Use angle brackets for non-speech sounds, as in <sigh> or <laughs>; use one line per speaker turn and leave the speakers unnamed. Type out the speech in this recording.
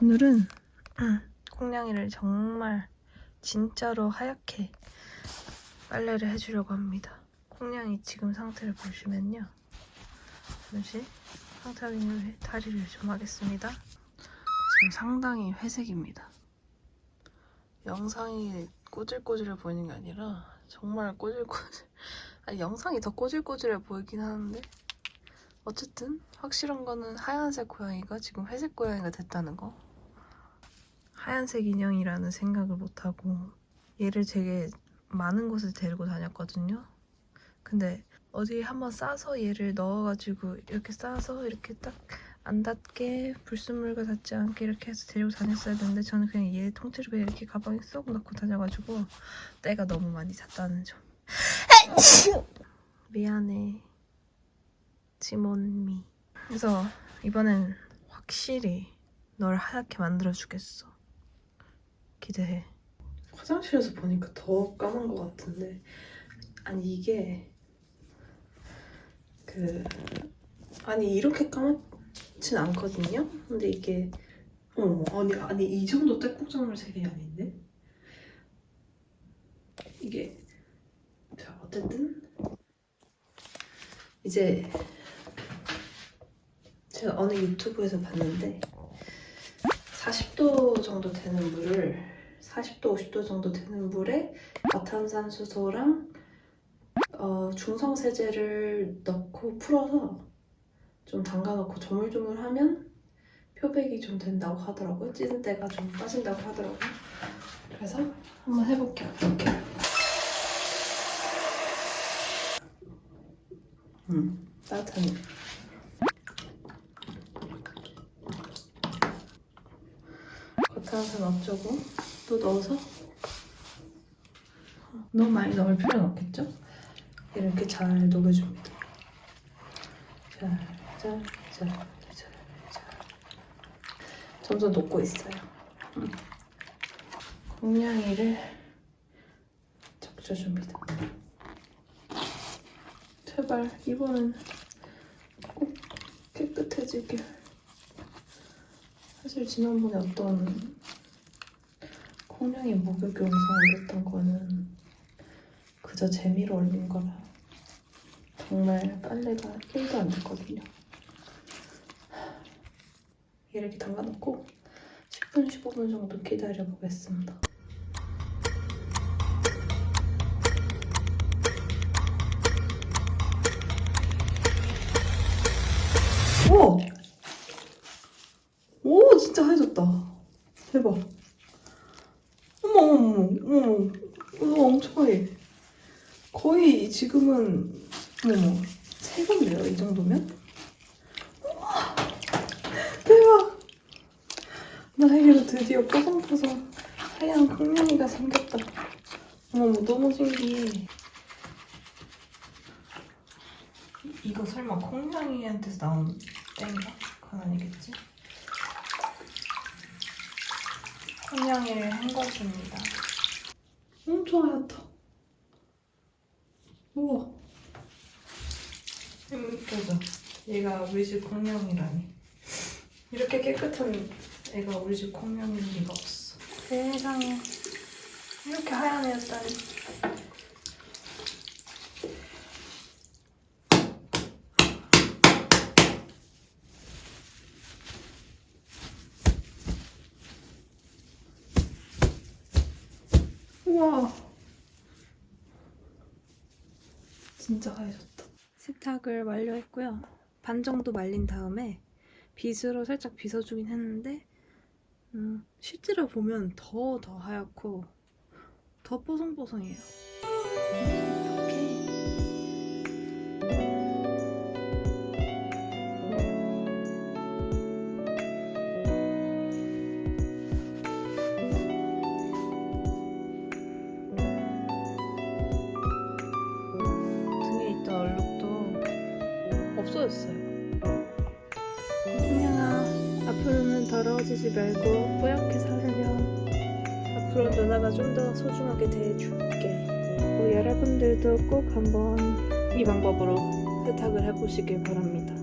오늘은 콩냥이를 정말 진짜로 하얗게 빨래를 해주려고 합니다. 콩냥이 지금 상태를 보시면요. 잠시 상태 확인을 해- 다리를 좀 하겠습니다. 지금 상당히 회색입니다. 영상이 꼬질꼬질해 보이는 게 아니라 정말 꼬질꼬질 <laughs> 아니 영상이 더 꼬질꼬질해 보이긴 하는데 어쨌든 확실한 거는 하얀색 고양이가 지금 회색 고양이가 됐다는 거 하얀색 인형이라는 생각을 못하고 얘를 되게 많은 곳에 데리고 다녔거든요. 근데 어디 한번 싸서 얘를 넣어가지고 이렇게 싸서 이렇게 딱 안 닿게 불순물과 닿지 않게 이렇게 해서 데리고 다녔어야 되는데 저는 그냥 얘 통째로 그냥 이렇게 가방에 쏙 넣고 다녀가지고 때가 너무 많이 잤다는 점. <laughs> 미안해 지몬미. 그래서 이번엔 확실히 널 하얗게 만들어주겠어 기대해. 화장실에서 보니까 더 까만 것 같은데. 아니 이게 그 아니 이렇게 까맣진 않거든요? 근데 이게 어 아니 아니 이 정도 떼국장물 색이 아닌데? 이게 자 어쨌든 이제 제가 어느 유튜브에서 봤는데 40도 정도 되는 물을 40도 50도 정도 되는 물에 과탄산수소랑 어, 중성세제를 넣고 풀어서 좀 담가놓고 조물조물하면 표백이 좀 된다고 하더라고요. 찌든 때가 좀 빠진다고 하더라고요. 그래서 한번 해볼게요. 어떻게. 음 따뜻하네 과탄산 어쩌고 또 넣어서 너무 많이 넣을 필요는 없겠죠? 이렇게 잘 녹여줍니다. 잘, 잘, 잘, 잘, 잘. 점점 녹고 있어요. 음. 공량이를 적셔줍니다. 제발 이번엔 꼭 깨끗해지길. 사실 지난번에 어떤 콩냥이 목욕 영상 올렸던 거는 그저 재미로 올린 거라 정말 빨래가 1도 안 됐거든요. 이렇게 담가놓고 10분, 15분 정도 기다려 보겠습니다. 우와! 오, 하얘졌다. 대박. 어머, 어머, 어머, 어머. 이거 엄청 하얘. 거의 지금은, 어머, 새건데요, 이 정도면? 우와, 대박! 나에게도 드디어 뽀송뽀송 하얀 콩냥이가 생겼다. 어머, 너무 신기해. 이거 설마 콩냥이한테서 나온 땡인가? 그건 아니겠지? 콩냥이를 헹궈줍니다. 엄청 하얗다. 우와. 힘겨져. 얘가 우리 집 콩냥이라니. 이렇게 깨끗한 애가 우리 집 콩냥이일 리가 없어. 세상에. 이렇게 하얀 애였다니. 우와. 진짜 하얘졌다. 세탁을 완료했고요. 반 정도 말린 다음에 빗으로 살짝 빗어주긴 했는데 음, 실제로 보면 더 더 하얗고 더 뽀송뽀송해요. 없어졌어요. 그냥아, 앞으로는 더러워지지 말고 뿌옇게 살으렴. 앞으로 누나가 좀 더 소중하게 대해줄게. 그리고 여러분들도 꼭 한번 이 방법으로 세탁을 해보시길 바랍니다.